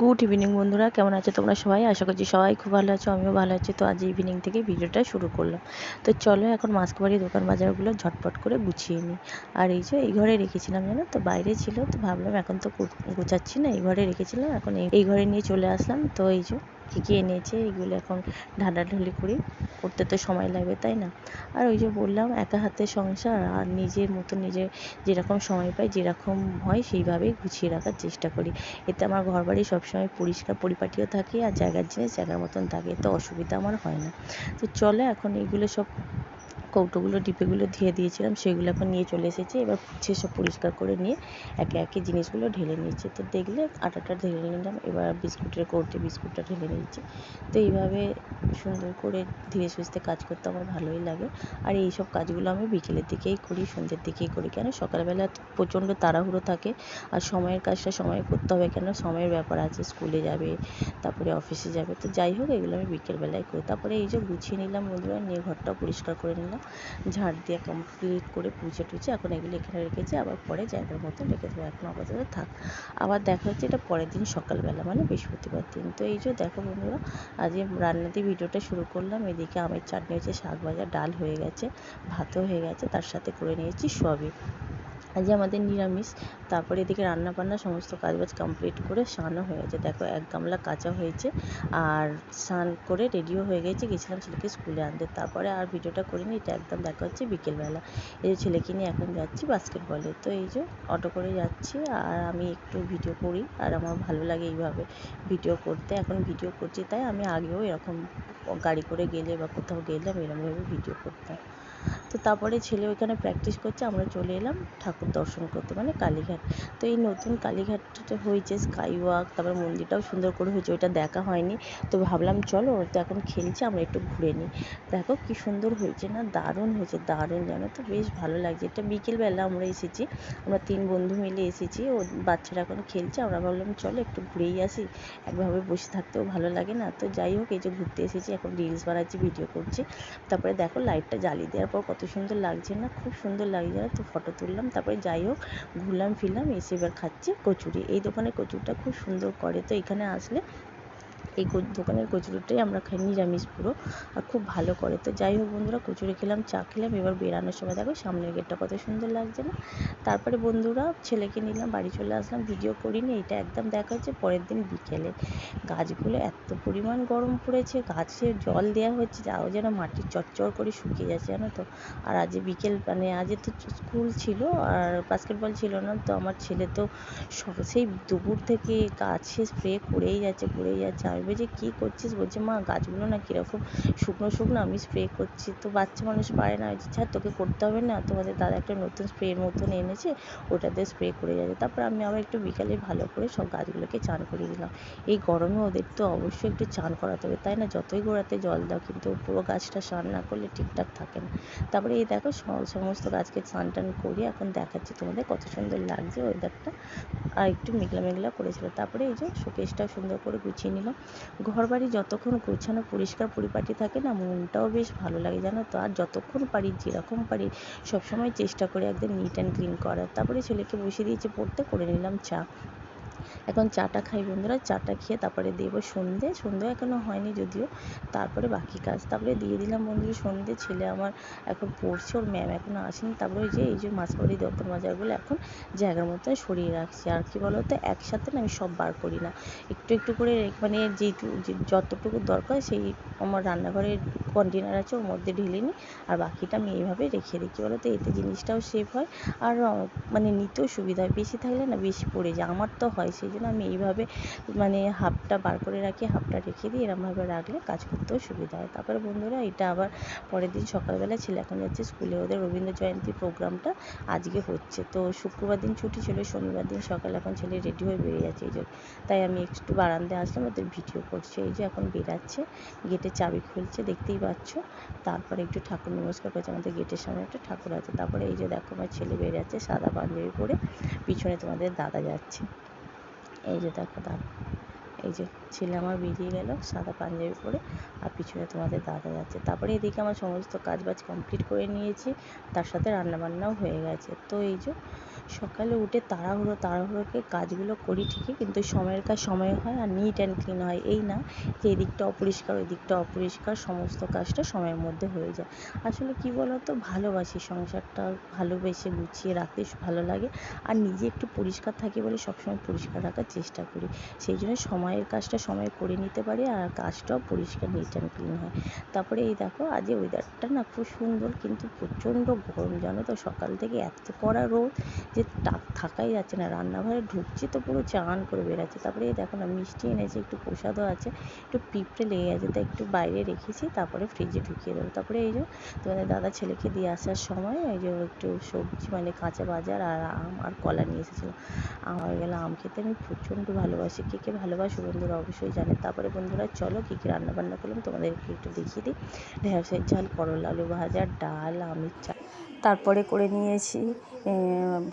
Good evening বন্ধুরা, কেমন আছো তোমরা সবাই? আশা করছি সবাই খুব ভালো আছো, আমিও ভালো আছি। তো আজ ইভিনিং থেকে ভিডিওটা শুরু করলাম। তো চলো এখন মাস্ক বাড়ি দোকান বাজারগুলো ঝটপট করে গুছিয়ে নিই। আর এই যে এই ঘরে রেখেছিলাম জানো তো, বাইরে ছিল, তো ভাবলাম এখন তো গুছাচ্ছি না, এই ঘরে রেখেছিলাম, এখন এই ঘরে নিয়ে চলে আসলাম। তো এই যে কী কী এনেছে এগুলো এখন ঢালাঢালি করি, করতে তো সময় লাগবে, তাই না? আর ওই যে বললাম, একা হাতে সংসার, আর নিজের মতো নিজের যেরকম সময় পাই, যেরকম হয়, সেইভাবেই গুছিয়ে রাখার চেষ্টা করি। এতে আমার ঘর বাড়ি সবসময় পরিষ্কার পরিপাটিও থাকে, আর জায়গার জিনিস জায়গার মতন থাকে, এতে অসুবিধা আমার হয় না। তো চলে, এখন এগুলো সব কৌটোগুলো, ডিপেগুলো ধুয়ে দিয়েছিলাম, সেগুলো এখন নিয়ে চলে এসেছি। এবার সব পরিষ্কার করে নিয়ে একে একে জিনিসগুলো ঢেলে নিয়েছি তো দেখলে আটাটা ঢেলে নিলাম, এবার বিস্কুটের কৌটে বিস্কুটটা ঢেলে নিয়েছি তো এইভাবে সুন্দর করে ধীরে সুস্থে কাজ করতে আমার ভালোই লাগে। আর এই সব কাজগুলো আমি বিকেলের দিকেই করি, সন্ধ্যের দিকেই করি। কেন? সকালবেলা প্রচণ্ড তাড়াহুড়ো থাকে আর সময়ের কাজটা সময়ে করতে হবে কেন? সময়ের ব্যাপার আছে, স্কুলে যাবে, তারপরে অফিসে যাবে। তো যাই হোক, এগুলো আমি বিকেলবেলায় করি। তারপরে এই যে গুছিয়ে নিলাম বন্ধুরা, নিয়ে ঘরটা পরিষ্কার করে নিলাম। ঝাড় দিয়ে কমপ্লিট করে পুজো টুছে এখন এগুলো এখানে রেখেছি, আবার পরে জায়গার মতো রেখে দেবো। এখন আপাতত থাক। আবার দেখা হচ্ছে এটা পরের দিন সকালবেলা মানে বৃহস্পতিবার দিন। তো এই যে দেখো বন্ধুরা, আজ রান্না দিয়ে ভিডিওটা শুরু করলাম। এদিকে আমের চাটনি হয়েছে শাক ভাজা ডাল হয়ে গেছে, ভাতও হয়ে গেছে, তার সাথে করে নিয়েছি সবই আজ আমাদের নিরামিষ। তারপরে এদিকে রান্না বান্না সমস্ত কাজবাজ কমপ্লিট করে স্নানও হয়ে গেছে। দেখো, এক গামলা কাঁচা হয়েছে আর স্নান করে রেডিও হয়ে গেছে। গেছিলাম ছেলেকে স্কুলে আনতে। তারপরে আর ভিডিওটা করিনি, এটা একদম দেখা হচ্ছে বিকেলবেলা। এই যে ছেলেকে নিয়ে এখন যাচ্ছি বাস্কেটবলে তো এই যে অটো করে যাচ্ছি আর আমি একটু ভিডিও করি আর আমার ভালো লাগে এইভাবে ভিডিও করতে। এখন ভিডিও করছি, তাই আমি আগেও এরকম গাড়ি করে গেলে বা কোথাও গেলে আমি এরকমভাবে ভিডিও করতাম। তো তারপরে ছেলে ওইখানে প্র্যাকটিস করছে, আমরা চলে এলাম ঠাকুর দর্শন করতে মানে কালীঘাট। তো এই নতুন কালীঘাটটা হয়েছে স্কাই ওয়াক তারপর মন্দিরটাও সুন্দর করে হয়েছে, ওইটা দেখা হয়নি। তো ভাবলাম চলো ও তো এখন খেলছে, আমরা একটু ঘুরে নিই। দেখো কী সুন্দর হয়েছে না, দারুণ হয়েছে, দারুণ জানো তো, বেশ ভালো লাগছে। এটা বিকেলবেলা আমরা এসেছি, আমরা তিন বন্ধু মিলে এসেছি, ও বাচ্চারা এখন খেলছে, আমরা ভাবলাম চলো একটু ঘুরেই আসি, একভাবে বসে থাকতেও ভালো লাগে না। তো যাই হোক, এই যে ঘুরতে এসেছি, এখন রিলস বানাচ্ছি ভিডিও করছি। তারপরে দেখো লাইটটা জ্বালিয়ে দেওয়ার পর কত সুন্দর লাগছে না, খুব সুন্দর লাগছে জানো তো ফটো তুললাম, তারপরে যাই হোক, ঘুরলাম, ফিরলাম, এসে এবার খাচ্ছি কচুরি। এই দোকানের কচুরিটা খুব সুন্দর করে, তো এখানে আসলে এই দোকানের কচুরিটাই আমরা খাই, নিরামিষ পুরো, আর খুব ভালো করে। তো যাই হোক বন্ধুরা, কচুরি খেলাম, চা খেলাম, এবার বেরানোর সময় দেখো সামনের গেটটা কত সুন্দর লাগছে না? তারপরে বন্ধুরা ছেলেকে নিলাম, বাড়ি চলে আসলাম, ভিডিও করিনি, এটা একদম দেখা হচ্ছে পরের দিন বিকেলে। গাছগুলো এত পরিমাণ গরম পড়েছে, গাছে জল দেওয়া হচ্ছে যাও যেন মাটি চচ্চর করে শুকিয়ে যাচ্ছে, জানো তো? আর আজ বিকেল মানে আজ তো স্কুল ছিল, আর বাস্কেটবল ছিল না, তো আমার ছেলে তো সেই দুপুর থেকে গাছে স্প্রে করেই যাচ্ছে করেই যাচ্ছে, আমি বলছি কী করছিস? বলছে, মা, গাছগুলো না কীরকম শুকনো শুকনো, আমি স্প্রে করছি। তো বাচ্চা মানুষ পারে না বলছি ছাড়, তোকে করতে হবে না। তোমাদের দাদা একটা নতুন স্প্রের মতন এনেছে, ওটাতে স্প্রে করে যাচ্ছে। তারপর আমি আবার একটু বিকালে ভালো করে সব গাছগুলোকে চান করিয়ে দিলাম। এই গরমে ওদের তো অবশ্যই একটু চান করাতে হবে, তাই না? যতই গোড়াতে জল দাও, কিন্তু পুরো গাছটা স্নান না করলে ঠিকঠাক থাকে না। তারপরে এই দেখো সমস্ত গাছকে স্নান টান করিয়ে এখন দেখাচ্ছি তোমাদের কত সুন্দর লাগছে ওয়েদারটা আর একটু মেঘলা মেঘলা করেছিল। তারপরে এই যে শোকেসটাও সুন্দর করে গুছিয়ে নিলাম। ঘর বাড়ি যতক্ষণ গোছানো পরিষ্কার পরিপাটি থাকে না, মনটাও বেশ ভালো লাগে জানো তো। আর যতক্ষণ পারি, যেরকম পারি, সবসময় চেষ্টা করি একদম নিট অ্যান্ড ক্লিন করার। তারপরে ছেলেকে বসিয়ে দিয়েছে, পড়তে করে নিলাম চা। এখন চাটা খাই বন্ধুরা, চাটা খেয়ে তারপরে দেবো সন্ধে। সন্ধে এখনও হয়নি যদিও, তারপরে বাকি কাজ। তারপরে দিয়ে দিলাম বন্ধুরা সন্ধে, ছেলে আমার এখন পড়ছে, ওর ম্যাম এখনও আসেনি। তারপরে ওই যে, এই যে মাছবাড়ি দোকান বাজারগুলো এখন জায়গার মতো সরিয়ে রাখছি। আর কি বলো তো একসাথে না আমি সব বার করি না। একটু একটু করে মানে যেটু যতটুকু দরকার সেই আমার রান্নাঘরের কন্টেনার আছে, ওর মধ্যে ঢেলে নিই। আর বাকিটা আমি এইভাবে রেখে দিই। কী বলো তো এতে জিনিসটাও সেভ হয়। আর মানে নিতেও সুবিধা হয়। বেশি থাকলে না বেশি পড়ে যায়। আমার তো হয় সেই জন্য আমি এইভাবে মানে হাফটা বার করে রাখি, হাফটা রেখে দিই এরমভাবে রাখলে কাজ করতেও সুবিধা হয়। তারপরে বন্ধুরা, এটা আবার পরের দিন সকালবেলা ছেলে এখন যাচ্ছে স্কুলে, ওদের রবীন্দ্র জয়ন্তী প্রোগ্রামটা আজকে হচ্ছে। তো শুক্রবার দিন ছুটি ছিল, শনিবার দিন সকালে এখন ছেলে রেডি হয়ে বেরিয়ে যাচ্ছে। এই জন্য তাই আমি একটু বারান্দায় আসলাম, ওদের ভিডিও করছে। এই যে এখন বেরাচ্ছে, গেটে চাবি খুলছে, দেখতেই পাচ্ছ। তারপরে একটু ঠাকুর নমস্কার করছে, আমাদের গেটের সামনে একটা ঠাকুর আছে। তারপরে এই যে দেখো আমার ছেলে বেরিয়ে যাচ্ছে সাদা পাঞ্জাবি পরে, পিছনে তোমাদের দাদা যাচ্ছে। এই যে দেখো দাদা এই যে ছেলে আমার বেরিয়ে গেল সাদা পাঞ্জাবি পরে আর পিছনে তোমাদের দাদা যাচ্ছে। তারপরে এদিকে আমার সমস্ত কাজ বাজ কমপ্লিট করে নিয়েছি। তার সাথে রান্না বান্নাও হয়ে গেছে। তো এই যে সকালে উঠে তাড়াহুড়ো তাড়াহুড়োকে কাজগুলো করি ঠিকই, কিন্তু সময়ের কাজ সময়ে হয় আর নিট অ্যান্ড ক্লিন হয়। এই না যে এদিকটা অপরিষ্কার ওই দিকটা অপরিষ্কার, সমস্ত কাজটা সময়ের মধ্যে হয়ে যায়। আসলে কি বলো তো ভালোবাসি সংসারটা, ভালোবেসে গুছিয়ে রাখতে ভালো লাগে আর নিজে একটু পরিষ্কার থাকি বলে সবসময় পরিষ্কার রাখার চেষ্টা করি। সেই জন্য সময়ের কাজটা সময়ে করে নিতে পারি আর কাজটাও পরিষ্কার নিট অ্যান্ড ক্লিন হয়। তারপরে এই দেখো, আজ ওয়েদারটা না খুব সুন্দর, কিন্তু প্রচণ্ড গরম, জানো তো? সকাল থেকে এত কড়া রোদ যে থাকাই যাচ্ছে না। রান্নাঘরে ঢুকছি তো পুরো চান করে বেরাচ্ছে তারপরে এই দেখো না, মিষ্টি এনেছি, একটু প্রসাদও আছে, একটু পিঁপড়ে লেগে গেছে, তাই একটু বাইরে রেখেছি, তারপরে ফ্রিজে ঢুকিয়ে দেবো। তারপরে এই যে তোমাদের দাদা ছেলেকে দিয়ে আসার সময় এই যে একটু সবজি মানে কাঁচা বাজার আর আম আর কলা নিয়ে এসেছিল। আমার গেলে, আম খেতে আমি প্রচণ্ড ভালোবাসি। কে কে ভালোবাসো বন্ধুরা অবশ্যই জানে। তারপরে বন্ধুরা চলো কী কী রান্না বান্না করলাম, তোমাদেরকে একটু দেখিয়ে দিই। ঢেঁড়সের ঝাল, করলা, আলু ভাজা, ডাল, আমের চা তারপরে করে নিয়েছি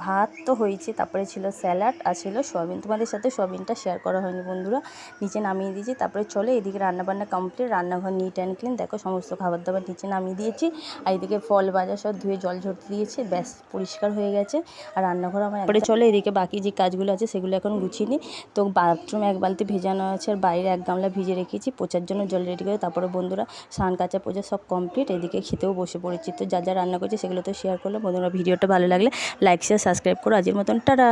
ভাত তো হয়েছে, তারপরে ছিল স্যালাড আর ছিল সয়াবিন। তোমাদের সাথে সয়াবিনটা শেয়ার করা হয়নি বন্ধুরা। নিচে নামিয়ে দিয়েছি, তারপরে চলে এদিকে রান্নাবান্না কমপ্লিট রান্নাঘর নিট অ্যান্ড ক্লিন দেখো সমস্ত খাবার দাবার নিচে নামিয়ে দিয়েছি। আর এদিকে ফল বাজার সব ধুয়ে জল ঝরতে দিয়েছে, ব্যাস পরিষ্কার হয়ে গেছে। আর রান্নাঘর আমার তারপরে চলে এদিকে বাকি যে কাজগুলো আছে সেগুলো এখন গুছিয়ে নিই। তো বাথরুম এক বালতি ভেজানো আছে, আর বাইরে এক গামলা ভিজে রেখেছি পোচার জন্য জল রেডি করে। তারপরে বন্ধুরা স্নান, কাচা পোচা সব কমপ্লিট এদিকে খেতেও বসে পড়েছি। তো যা যা রান্না করছি সেগুলো তো শেয়ার করলাম। বন্ধুরা ভিডিওটা ভালো লাগলে লাইক শেয়ার সাবস্ক্রাইব করো। আজের মতন টাটা!